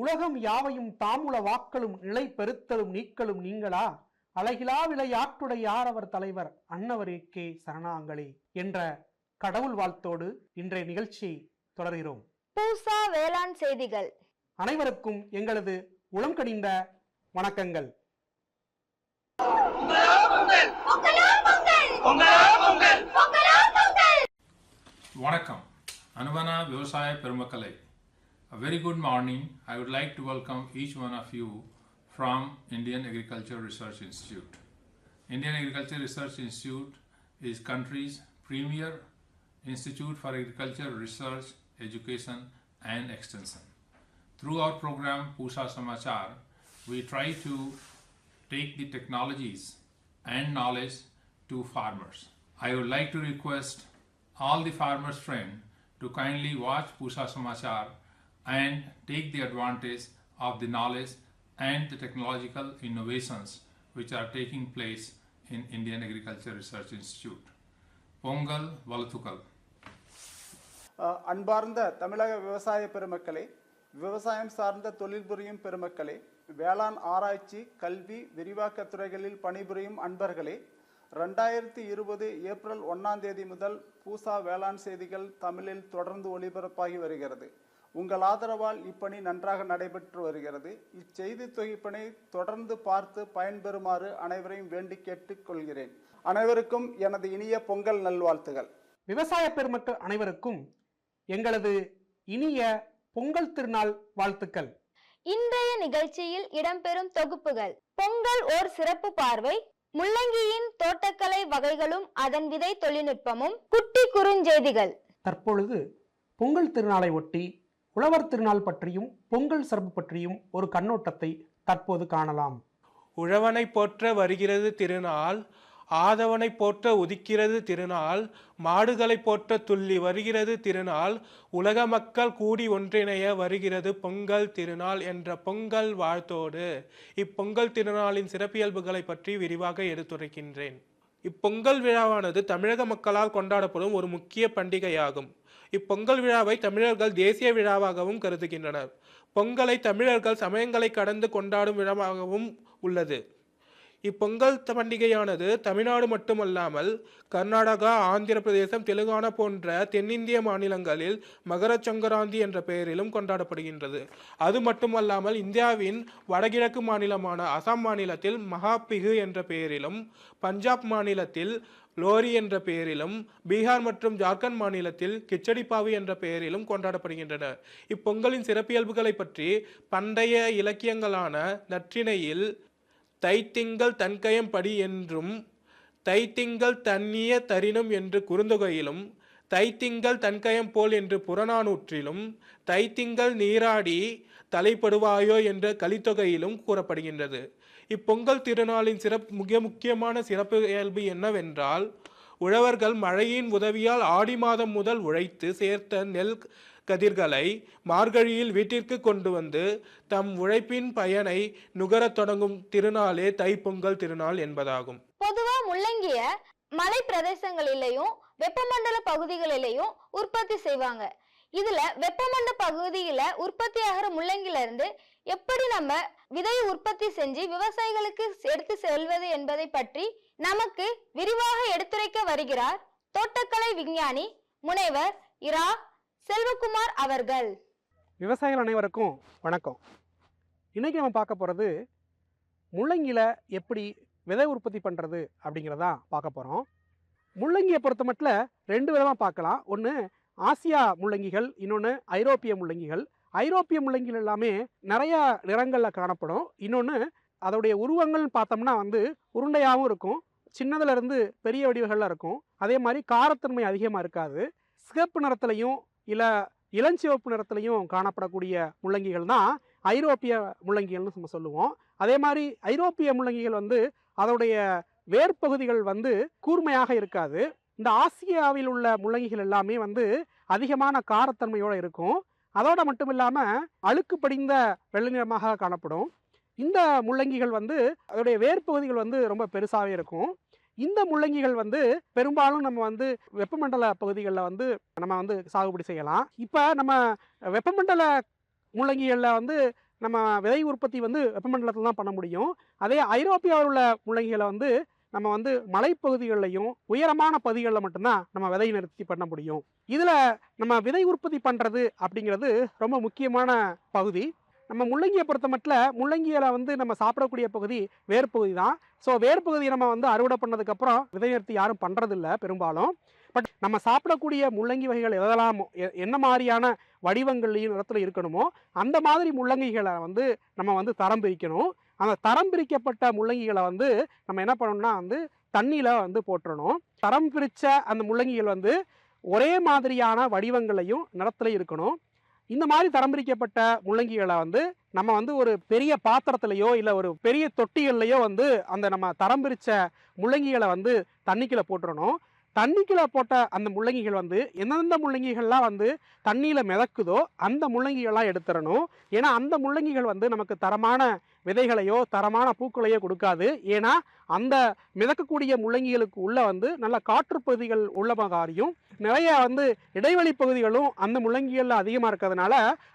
உலகம் யாவையும் தாமுல வாக்களும் நிலை பெருத்தலும் நீக்கலும் நீங்களா? அழகிலா விளையாட்டுடை யாரவர் தலைவர்? அன்னவருக்கே சரணாங்களே என்ற கடவுள் வாழ்த்தோடு இன்றைய நிகழ்ச்சியை தொடர்கிறோம். பூசா வேளாண் செய்திகள். அனைவருக்கும் எங்களது உளம் கனிந்த வணக்கங்கள். வணக்கம். அனுவனா விவசாய பெருமக்களை A very good morning. I would like to welcome each one of you from Indian Agriculture Research Institute. Indian Agriculture Research Institute is country's premier institute for agriculture research, education and extension. Through our program Pusa Samachar, we try to take the technologies and knowledge to farmers. I would like to request all the farmers friend to kindly watch Pusa Samachar and take the advantage of the knowledge and the technological innovations which are taking place in Indian Agriculture Research Institute. Pongal Valathukal. அஹ் அன்பார்ந்த தமிழக விவசாய பெருமக்களே விவசாயம் சார்ந்த தொழில் புரியும் பெருமக்களே வேளாண் ஆராய்ச்சி கல்வி விரிவாக்கத் துறைகளில் பணிபுரியும் அன்பர்களே ரெண்டாயிரத்தி இருபது ஏப்ரல் ஒன்னாம் தேதி முதல் பூசா வேளாண் செய்திகள் தமிழில் தொடர்ந்து ஒளிபரப்பாகி வருகிறது உங்கள் ஆதரவால் இப்பணி நன்றாக நடைபெற்று வருகிறது. இச்செய்தி தொகுப்பினை தொடர்ந்து பார்த்து பயன்பெறுமாறு அனைவரையும் வேண்டி கேட்டுக்கொள்கிறேன். அனைவருக்கும் எனது இனிய பொங்கல் நல்வாழ்த்துகள். விவசாய பெருமக்கள் அனைவருக்கும் எங்களது இனிய பொங்கல் திருநாள் வாழ்த்துக்கள். இன்றைய நிகழ்ச்சியில் இடம்பெறும் தொகுப்புகள். பொங்கல் ஓர் சிறப்பு பார்வை. முள்ளங்கியின் தோட்டக்கலை வகைகளும் அதன் விதை தொழில்நுட்பமும் குட்டி குறுஞ்செய்திகள். தற்பொழுது பொங்கல் திருநாளை ஒட்டி உழவர் திருநாள் பற்றியும் பொங்கல் சிறப்பு பற்றியும் ஒரு கண்ணோட்டத்தை தற்போது காணலாம். உழவனை போற்ற வருகிறது திருநாள் ஆதவனை போற்ற உதிக்கிறது திருநாள் மாடுகளை போற்ற துள்ளி வருகிறது திருநாள் உலக மக்கள் கூடி ஒன்றிணைய வருகிறது பொங்கல் திருநாள் என்ற பொங்கல் வாழ்த்தோடு இப்பொங்கல் திருநாளின் சிறப்பியல்புகளை பற்றி விரிவாக எடுத்துரைக்கின்றேன். இப்பொங்கல் விழாவானது தமிழக மக்களால் கொண்டாடப்படும் ஒரு முக்கிய பண்டிகையாகும். இப்பொங்கல் விழாவை தமிழர்கள் தேசிய விழாவாகவும் கருதுகின்றனர். பொங்கலை தமிழர்கள் சமயங்களை கடந்து கொண்டாடும் விழாவாகவும் உள்ளது. இப்பொங்கல் பண்டிகையானது தமிழ்நாடு மட்டுமல்லாமல் கர்நாடகா ஆந்திர பிரதேசம் தெலுங்கானா போன்ற தென்னிந்திய மாநிலங்களில் மகர சங்கராந்தி என்ற பெயரிலும் கொண்டாடப்படுகின்றது. அது மட்டுமல்லாமல் இந்தியாவின் வடகிழக்கு மாநிலமான அசாம் மாநிலத்தில் மகாபிகு என்ற பெயரிலும் பஞ்சாப் மாநிலத்தில் லோரி என்ற பெயரிலும் பீகார் மற்றும் ஜார்க்கண்ட் மாநிலத்தில் கிச்சடிப்பாவு என்ற பெயரிலும் கொண்டாடப்படுகின்றன. இப்பொங்கலின் சிறப்பியல்புகளை பற்றி பண்டைய இலக்கியங்களான நற்றிணையில் தைத்திங்கள் தன்கயம் படி என்றும் தைத்திங்கள் தன்னிய தரினும் என்று குறுந்தொகையிலும் தைத்திங்கள் தன்கயம் போல் என்று புறநானூற்றிலும் தைத்திங்கள் நீராடி தலைப்படுவாயோ என்ற கலித்தொகையிலும் கூறப்படுகின்றது. இப்பொங்கல் திருநாளின் சிறப்பு மிக முக்கியமான சிறப்பு இயல்பு என்னவென்றால் உழவர்கள் மழையின் உதவியால் ஆடி மாதம் முதல் உழைத்து சேர்த்த நெல் கதிர்களை மார்கழியில் வீட்டிற்கு கொண்டு வந்து தம் உழைப்பின் பயனை நுகரத் தொடங்கும் திருநாளே தைப்பொங்கல் திருநாள் என்பதாகும். பொதுவா முள்ளங்கிய மலை பிரதேசங்களிலேயும் வெப்பமண்டல பகுதிகளிலேயும் உற்பத்தி செய்வாங்க. இதுல வெப்பமண்டல பகுதியில உற்பத்தி ஆகிற முள்ளங்கில இருந்து எப்படி நம்ம விதையை உற்பத்தி செஞ்சு விவசாயிகளுக்கு எடுத்து செல்வது என்பதை பற்றி நமக்கு விரிவாக எடுத்துரைக்க வருகிறார் தோட்டக்கலை விஞ்ஞானி முனைவர் இரா செல்வகுமார் அவர்கள். விவசாயிகள் அனைவருக்கும் வணக்கம். இன்றைக்கி நம்ம பார்க்க போகிறது முள்ளங்கியில் எப்படி விதை உற்பத்தி பண்ணுறது அப்படிங்கிறதா பார்க்க போகிறோம் முள்ளங்கியை பொறுத்த மட்டும் ரெண்டு விதமாக பார்க்கலாம். ஒன்று ஆசியா முள்ளங்கிகள் இன்னொன்று ஐரோப்பிய முள்ளங்கிகள். ஐரோப்பிய முள்ளங்கிகள் எல்லாமே நிறைய நிறங்களில் காணப்படும். இன்னொன்று அதோடைய உருவங்கள்னு பார்த்தோம்னா வந்து உருண்டையாகவும் இருக்கும். சின்னதுலேருந்து பெரிய வடிவுகளில் இருக்கும். அதே மாதிரி காரத்தன்மை அதிகமாக இருக்காது. சிகப்பு நிறத்துலையும் இல்லை இளஞ்சிவப்பு நிறத்துலையும் காணப்படக்கூடிய முள்ளங்கிகள் தான் ஐரோப்பிய முள்ளங்கிகள்னு நம்ம சொல்லுவோம். அதே மாதிரி ஐரோப்பிய முள்ளங்கிகள் வந்து அதோடைய வேர்ப்பகுதிகள் வந்து கூர்மையாக இருக்காது. இந்த ஆசியாவில் உள்ள முள்ளங்கிகள் எல்லாமே வந்து அதிகமான காரத்தன்மையோடு இருக்கும். அதோட மட்டும் இல்லாமல் அழுக்கு படிந்த வெள்ளை நிறமாக காணப்படும். இந்த முள்ளங்கிகள் வந்து அதோடைய வேர்ப்பகுதிகள் வந்து ரொம்ப பெருசாகவே இருக்கும். இந்த முள்ளங்கிகள் வந்து பெரும்பாலும் நம்ம வந்து வெப்பமண்டல பகுதிகளில் வந்து நம்ம வந்து சாகுபடி செய்யலாம். இப்போ நம்ம வெப்பமண்டல முள்ளங்கிகளில் வந்து நம்ம விதை உற்பத்தி வந்து வெப்பமண்டலத்தில் தான் பண்ண முடியும். அதே ஐரோப்பியாவில் உள்ள முள்ளங்கிகளை வந்து நம்ம வந்து மலைப்பகுதிகளிலையும் உயரமான பகுதிகளில் மட்டும்தான் நம்ம விதை நிறுத்தி பண்ண முடியும். இதில் நம்ம விதை உற்பத்தி பண்ணுறது அப்படிங்கிறது ரொம்ப முக்கியமான பகுதி. நம்ம முள்ளங்கியை பொறுத்த மட்டும் முள்ளங்கியில் வந்து நம்ம சாப்பிடக்கூடிய பகுதி வேர்ப்பகுதி தான். ஸோ வேர்ப்பகுதியை நம்ம வந்து அறுவடை பண்ணதுக்கப்புறம் விதை நிறுத்தி யாரும் பண்ணுறதில்ல பெரும்பாலும். பட் நம்ம சாப்பிடக்கூடிய முள்ளங்கி வகைகள் எதெல்லாம் என்ன மாதிரியான வடிவங்கள்லையும் நிறத்தில் இருக்கணுமோ அந்த மாதிரி முள்ளங்கிகளை வந்து நம்ம வந்து தரம் பிரிக்கணும். அந்த தரம் பிரிக்கப்பட்ட முள்ளங்கிகளை வந்து நம்ம என்ன பண்ணணும்னா வந்து தண்ணியில் வந்து போட்டுறணும். தரம் பிரித்த அந்த முள்ளங்கிகள் வந்து ஒரே மாதிரியான வடிவங்களையும் நிறத்துலையும் இருக்கணும். இந்த மாதிரி தரம் பிரிக்கப்பட்ட முள்ளங்கிகளை வந்து நம்ம வந்து ஒரு பெரிய பாத்திரத்துலேயோ இல்லை ஒரு பெரிய தொட்டிகள்லையோ வந்து அந்த நம்ம தரம் பிரித்த முள்ளங்கிகளை வந்து தண்ணிக்குள்ளே போட்டுறணும். தண்ணிக்குள்ளே போட்ட அந்த முள்ளங்கிகள் வந்து எந்தெந்த முள்ளங்கிகள்லாம் வந்து தண்ணியில் மிதக்குதோ அந்த முள்ளங்கிகள்லாம் எடுத்துடணும். ஏன்னா அந்த முள்ளங்கிகள் வந்து நமக்கு தரமான விதைகளையோ தரமான பூக்களையோ கொடுக்காது. ஏன்னா அந்த மிதக்கக்கூடிய முள்ளங்கிகளுக்கு உள்ளே வந்து நல்ல காற்று பகுதிகள் உள்ள மாதிரியும் நிறைய வந்து இடைவெளி பகுதிகளும் அந்த முள்ளங்கிகளில் அதிகமாக இருக்கிறதுனால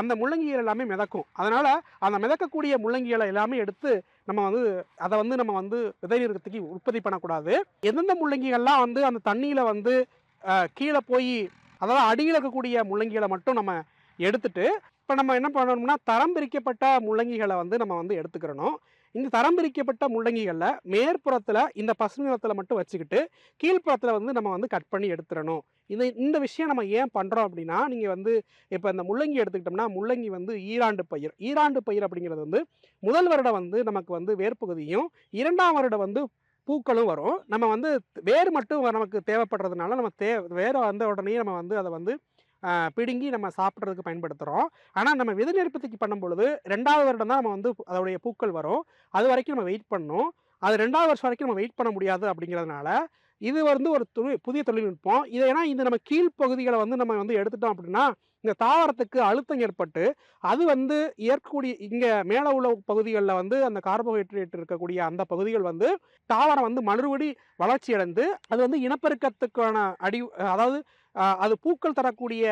அந்த முள்ளங்கிகள் எல்லாமே மிதக்கும். அதனால் அந்த மிதக்கக்கூடிய முள்ளங்கிகளை எல்லாமே எடுத்து நம்ம வந்து அதை வந்து நம்ம வந்து விதைவிற்கத்துக்கு உற்பத்தி பண்ணக்கூடாது. எந்தெந்த முள்ளங்கிகள்லாம் வந்து அந்த தண்ணியில் வந்து கீழே போய் அதாவது அடியில் இருக்கக்கூடிய முள்ளங்கிகளை மட்டும் நம்ம எடுத்துட்டு இப்போ நம்ம என்ன பண்ணணும்னா தரம் பிரிக்கப்பட்ட முள்ளங்கிகளை வந்து நம்ம வந்து எடுத்துக்கிறணும். இந்த தரம் பிரிக்கப்பட்ட முள்ளங்கிகளில் மேற்புறத்தில் இந்த பசுமை நிறத்தில் மட்டும் வச்சுக்கிட்டு கீழ்ப்புறத்தில் வந்து நம்ம வந்து கட் பண்ணி எடுத்துடணும் இது இந்த விஷயம் நம்ம ஏன் பண்ணுறோம் அப்படின்னா நீங்கள் வந்து இப்போ இந்த முள்ளங்கி எடுத்துக்கிட்டோம்னா முள்ளங்கி வந்து ஈராண்டு பயிர். ஈராண்டு பயிர் அப்படிங்கிறது வந்து முதல் வருடம் வந்து நமக்கு வந்து வேர்ப்பகுதியும் இரண்டாம் வருடம் வந்து பூக்களும் வரும். நம்ம வந்து வேர் மட்டும் நமக்கு தேவைப்படுறதுனால நம்ம தே வேறு வந்த உடனே நம்ம வந்து அதை வந்து பிடுங்கி நம்ம சாப்பிட்றதுக்கு பயன்படுத்துகிறோம் ஆனால் நம்ம விதை நெருப்பத்துக்கு பண்ணும் பொழுது ரெண்டாவது வருடம் தான் நம்ம வந்து அதோடைய பூக்கள் வரும். அது வரைக்கும் நம்ம வெயிட் பண்ணணும். அது ரெண்டாவது வருஷம் வரைக்கும் நம்ம வெயிட் பண்ண முடியாது அப்படிங்கிறதுனால இது வந்து ஒரு தொழில் புதிய தொழில்நுட்பம். இது ஏன்னா இந்த நம்ம கீழ்ப்பகுதிகளை வந்து நம்ம வந்து எடுத்துட்டோம் அப்படின்னா இந்த தாவரத்துக்கு அழுத்தம் ஏற்பட்டு அது வந்து ஏற்கக்கூடிய இங்கே மேலே உள்ள பகுதிகளில் வந்து அந்த கார்போஹைட்ரேட் இருக்கக்கூடிய அந்த பகுதிகள் வந்து தாவரம் வந்து மறுபடி வளர்ச்சி அடைந்து அது வந்து இனப்பெருக்கத்துக்கான அடி அதாவது அது பூக்கள் தரக்கூடிய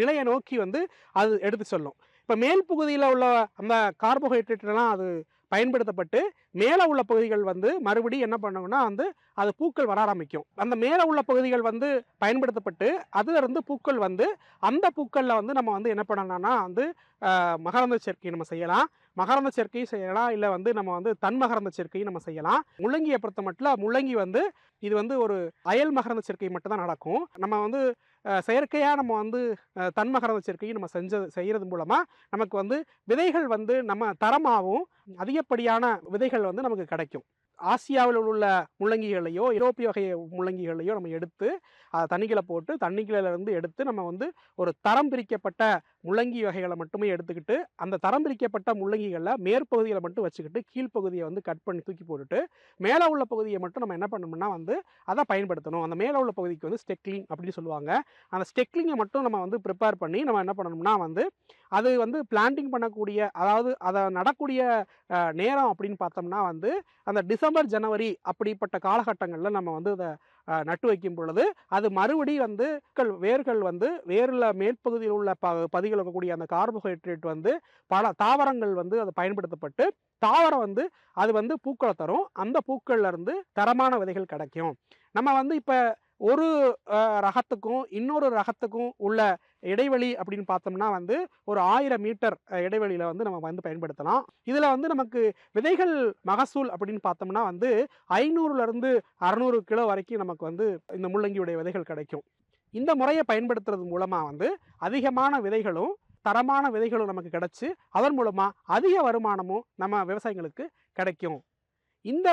நிலையை நோக்கி வந்து அது எடுத்து சொல்லும். இப்போ மேல் பகுதியில் உள்ள அந்த கார்போஹைட்ரேட்லாம் அது பயன்படுத்தப்பட்டு மேலே உள்ள பகுதிகள் வந்து மறுபடியும் என்ன பண்ணுங்கன்னா வந்து அது பூக்கள் வர ஆரம்பிக்கும். அந்த மேலே உள்ள பகுதிகள் வந்து பயன்படுத்தப்பட்டு அதுலேருந்து பூக்கள் வந்து அந்த பூக்களில் வந்து நம்ம வந்து என்ன பண்ணலாம்னா வந்து மகரந்த சேர்க்கை நம்ம செய்யலாம். மகரந்த சேர்க்கையும் செய்யலாம். இல்லை வந்து நம்ம வந்து தன் மகரந்த சேர்க்கையும் நம்ம செய்யலாம். முள்ளங்கியை பொறுத்த மட்டும் முள்ளங்கி வந்து இது வந்து ஒரு அயல் மகரந்த சேர்க்கை மட்டும்தான் நடக்கும். நம்ம வந்து செயற்கையாக நம்ம வந்து அஹ், தன் மகரந்த சேர்க்கையும் நம்ம செஞ்ச செய்கிறது மூலமாக நமக்கு வந்து விதைகள் வந்து நம்ம தரமாகவும் அதிகப்படியான விதைகள் வந்து நமக்கு கிடைக்கும். ஆசியாவில் உள்ள முள்ளங்கிகளையோ யூரோப்பிய வகை முள்ளங்கிகளையோ நம்ம எடுத்து அதை தண்ணிக்குள்ள போட்டு தண்ணிக்குள்ள இருந்து எடுத்து நம்ம வந்து ஒரு தரம் பிரிக்கப்பட்ட முள்ளங்கி வகைகளை மட்டுமே எடுத்துக்கிட்டு அந்த தரம் பிரிக்கப்பட்ட முள்ளங்கிகளில் மேற்பகுதிகளை மட்டும் வச்சுக்கிட்டு கீழ்ப்பகுதியை வந்து கட் பண்ணி தூக்கி போட்டுட்டு மேலே உள்ள பகுதியை மட்டும் நம்ம என்ன பண்ணணும்னா வந்து அதை பயன்படுத்தணும். அந்த மேலே உள்ள பகுதிக்கு வந்து ஸ்டெக்லிங் அப்படின்னு சொல்லுவாங்க. அந்த ஸ்டெக்லிங்கை மட்டும் நம்ம வந்து ப்ரிப்பேர் பண்ணி நம்ம என்ன பண்ணணும்னா வந்து அது வந்து பிளான்டிங் பண்ணக்கூடிய அதாவது அதை நடக்கூடிய நேரம் அப்படின்னு பார்த்தோம்னா வந்து அந்த டிசம்பர் ஜனவரி அப்படிப்பட்ட காலகட்டங்களில் நம்ம வந்து அதை நட்டு வைக்கும் பொழுது அது மறுபடி வந்து வேர்கள் வந்து வேரில் மேற்பகுதியில் உள்ள ப பதிகள் இருக்கக்கூடிய அந்த கார்போஹைட்ரேட் வந்து பல தாவரங்கள் வந்து அது பயன்படுத்தப்பட்டு தாவரம் வந்து அது வந்து பூக்களை தரும். அந்த பூக்கள்லேருந்து தரமான விதைகள் கிடைக்கும். நம்ம வந்து இப்போ ஒரு ரகத்துக்கும் இன்னொரு ரகத்துக்கும் உள்ள இடைவெளி அப்படின்னு பார்த்தோம்னா வந்து ஒரு ஆயிரம் மீட்டர் இடைவெளியில் வந்து நம்ம வந்து பயன்படுத்தலாம். இதில் வந்து நமக்கு விதைகள் மகசூல் அப்படின்னு பார்த்தோம்னா வந்து ஐநூறுலேருந்து அறநூறு கிலோ வரைக்கும் நமக்கு வந்து இந்த முள்ளங்கியுடைய விதைகள் கிடைக்கும். இந்த முறையை பயன்படுத்துறது மூலமாக வந்து அதிகமான விதைகளும் தரமான விதைகளும் நமக்கு கிடச்சி அதன் மூலமாக அதிக வருமானமும் நம்ம விவசாயிகளுக்கு கிடைக்கும். இந்த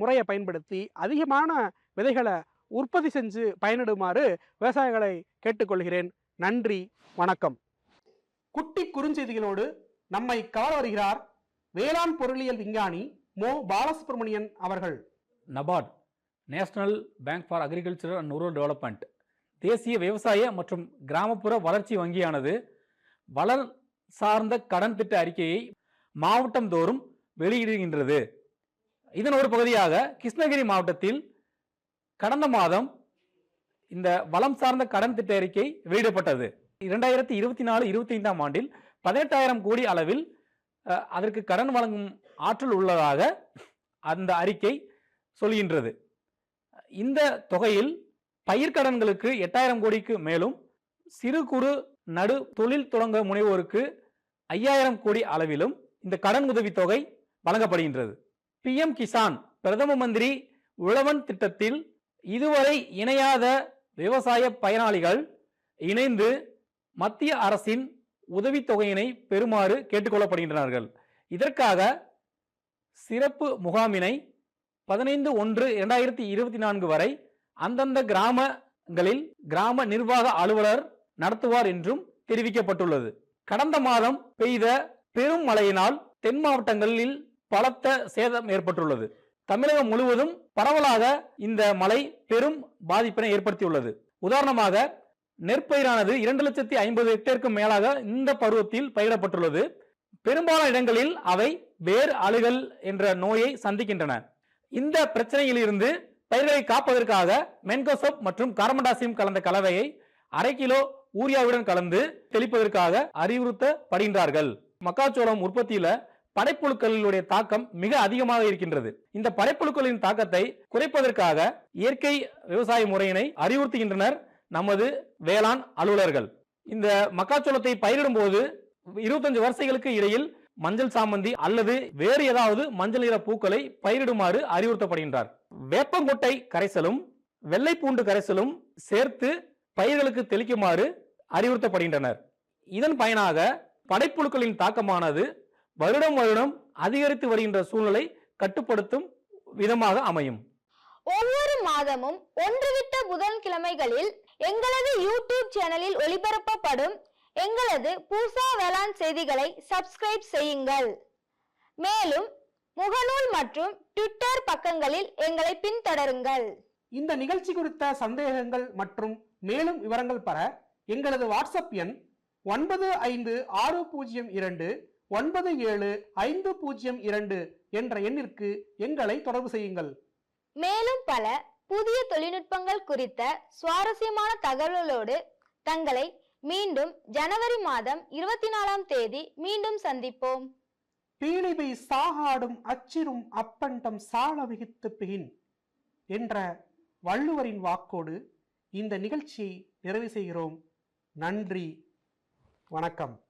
முறையை பயன்படுத்தி அதிகமான விதைகளை உற்பத்தி செஞ்சு பயனிடுமாறு விவசாயிகளை கேட்டுக்கொள்கிறேன். நன்றி வணக்கம். குட்டி குறுஞ்செய்திகளோடு நம்மை கவர வருகிறார் வேளாண் பொருளியல் விஞ்ஞானி மோ. பாலசுப்ரமணியன் அவர்கள். NABARD national bank for agriculture and rural development. தேசிய விவசாய மற்றும் கிராமப்புற வளர்ச்சி வங்கியானது வளர் சார்ந்த கடன் திட்ட அறிக்கையை மாவட்டம் தோறும் வெளியிடுகின்றது. இதன் ஒரு பகுதியாக கிருஷ்ணகிரி மாவட்டத்தில் கடந்த மாதம் இந்த வளம் சார்ந்த கடன் திட்ட அறிக்கை வெளியிடப்பட்டது. இரண்டாயிரத்தி இருபத்தி நாலு இருபத்தி ஐந்தாம் ஆண்டில் பதினெட்டாயிரம் கோடி அளவில் அதற்கு கடன் வழங்கும் ஆற்றல் உள்ளதாக அந்த அறிக்கை சொல்கின்றது. இந்த தொகையில் பயிர்க்கடன்களுக்கு எட்டாயிரம் கோடிக்கு மேலும் சிறு குறு நடு தொழில் தொடங்க முனைவோருக்கு ஐயாயிரம் கோடி அளவிலும் இந்த கடன் உதவித்தொகை வழங்கப்படுகின்றது. பிஎம் கிசான் பிரதம மந்திரி உழவன் திட்டத்தில் இதுவரை இணையாத விவசாய பயனாளிகள் இணைந்து மத்திய அரசின் உதவித்தொகையினை பெறுமாறு கேட்டுக்கொள்ளப்படுகின்றனார்கள் இதற்காக சிறப்பு முகாமினை பதினைந்து ஒன்று இரண்டாயிரத்தி இருபத்தி நான்கு வரை அந்தந்த கிராமங்களில் கிராம நிர்வாக அலுவலர் நடத்துவார் என்றும் தெரிவிக்கப்பட்டுள்ளது. கடந்த மாதம் பெய்த பெரும் மழையினால் தென் மாவட்டங்களில் பலத்த சேதம் ஏற்பட்டுள்ளது. தமிழகம் முழுவதும் பரவலாக இந்த மழை பெரும் பாதிப்பினை ஏற்படுத்தியுள்ளது. உதாரணமாக நெற்பயிரானது இரண்டு லட்சத்தி ஐம்பது ஹெக்டேருக்கும் மேலாக இந்த பருவத்தில் பயிரிடப்பட்டுள்ளது. பெரும்பாலான இடங்களில் அவை வேர் அழுகல் என்ற நோயை சந்திக்கின்றன. இந்த பிரச்சனையிலிருந்து பயிர்களை காப்பதற்காக மென்கோசோப் மற்றும் கார்பன்டாசியம் கலந்த கலவையை அரை கிலோ ஊரியாவுடன் கலந்து தெளிப்பதற்காக அறிவுறுத்தப்படுகின்றார்கள். மக்காச்சோளம் உற்பத்தியில படைப்புழுக்களுடைய தாக்கம் மிக அதிகமாக இருக்கின்றது. இந்த படைப்புழுக்களின் தாக்கத்தை குறைப்பதற்காக இயற்கை விவசாய முறையினை அறிவுறுத்துகின்றனர் நமது வேளாண் அலுவலர்கள். இந்த மக்காச்சோளத்தை பயிரிடும் போது இருபத்தஞ்சு வரிசைகளுக்கு இடையில் மஞ்சள் சாமந்தி அல்லது வேறு ஏதாவது மஞ்சள் நிற பூக்களை பயிரிடுமாறு அறிவுறுத்தப்படுகின்றார். வேப்பங்கொட்டை கரைசலும் வெள்ளை பூண்டு கரைசலும் சேர்த்து பயிர்களுக்கு தெளிக்குமாறு அறிவுறுத்தப்படுகின்றனர். இதன் பயனாக படைப்புழுக்களின் தாக்கமானது வருடம் வருடம் அதிகரித்து வருகின்ற சூழ்நிலை கட்டுப்படுத்தும் விதமாக அமையும். ஒவ்வொரு மாதமும் ஒன்றுவிட்ட புதன்கிழமைகளில் எங்களது யூடியூப் சேனலில் ஒளிபரப்பப்படும் எங்களது பூசா வேளாண் செய்திகளை சப்ஸ்கிரைப் செய்யுங்கள். மேலும் முகநூல் மற்றும் ட்விட்டர் பக்கங்களில் எங்களை பின்தொடருங்கள். இந்த நிகழ்ச்சி குறித்த சந்தேகங்கள் மற்றும் மேலும் விவரங்கள் பெற எங்களது வாட்ஸ்அப் எண் ஒன்பது ஐந்து ஆறு பூஜ்ஜியம் இரண்டு ஒன்பது ஏழு ஐந்து பூஜ்ஜியம் இரண்டு என்ற எண்ணிற்கு எங்களை தொடர்பு செய்யுங்கள். மேலும் பல புதிய தொழில்நுட்பங்கள் குறித்த சுவாரஸ்யமான தகவல்களோடு தங்களை மீண்டும் ஜனவரி மாதம் இருபத்தி நாலாம் தேதி மீண்டும் சந்திப்போம். பீழிவை சாகாடும் அச்சிரும் அப்பண்டம் சால விகித்து பிகின் என்ற வள்ளுவரின் வாக்கோடு இந்த நிகழ்ச்சியை நிறைவு செய்கிறோம். நன்றி. வணக்கம்.